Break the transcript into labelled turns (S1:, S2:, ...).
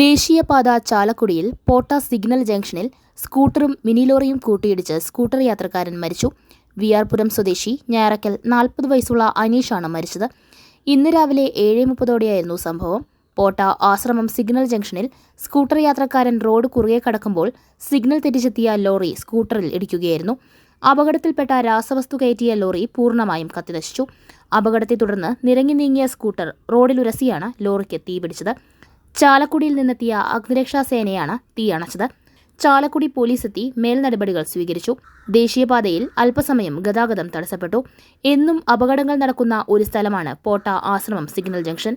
S1: ദേശീയപാത ചാലക്കുടിയിൽ പോട്ട സിഗ്നൽ ജംഗ്ഷനിൽ സ്കൂട്ടറും മിനി ലോറിയും കൂട്ടിയിടിച്ച് സ്കൂട്ടർ യാത്രക്കാരൻ മരിച്ചു. വി ആർ സ്വദേശി ഞായറക്കൽ നാൽപ്പത് വയസ്സുള്ള അനീഷാണ് മരിച്ചത്. ഇന്ന് രാവിലെ ഏഴ് മുപ്പതോടെയായിരുന്നു സംഭവം. പോട്ട ആശ്രമം സിഗ്നൽ ജംഗ്ഷനിൽ സ്കൂട്ടർ യാത്രക്കാരൻ റോഡ് കുറുകെ കടക്കുമ്പോൾ സിഗ്നൽ തെറ്റിച്ചെത്തിയ ലോറി സ്കൂട്ടറിൽ ഇടിക്കുകയായിരുന്നു. അപകടത്തിൽപ്പെട്ട രാസവസ്തു കയറ്റിയ ലോറി പൂർണമായും കത്തിനശിച്ചു. അപകടത്തെ തുടർന്ന് നിരങ്ങി നീങ്ങിയ സ്കൂട്ടർ റോഡിലുരസിയാണ് ലോറിക്ക് തീപിടിച്ചത്. ചാലക്കുടിയിൽ നിന്നെത്തിയ അഗ്നിരക്ഷാ സേനയാണ് തീ അണച്ചത്. ചാലക്കുടി പോലീസ് എത്തി മേൽനടപടികൾ സ്വീകരിച്ചു. ദേശീയപാതയിൽ അല്പസമയം ഗതാഗതം തടസ്സപ്പെട്ടു. എന്നും അപകടങ്ങൾ നടക്കുന്ന ഒരു സ്ഥലമാണ് പോട്ട ആശ്രമം സിഗ്നൽ ജംഗ്ഷൻ.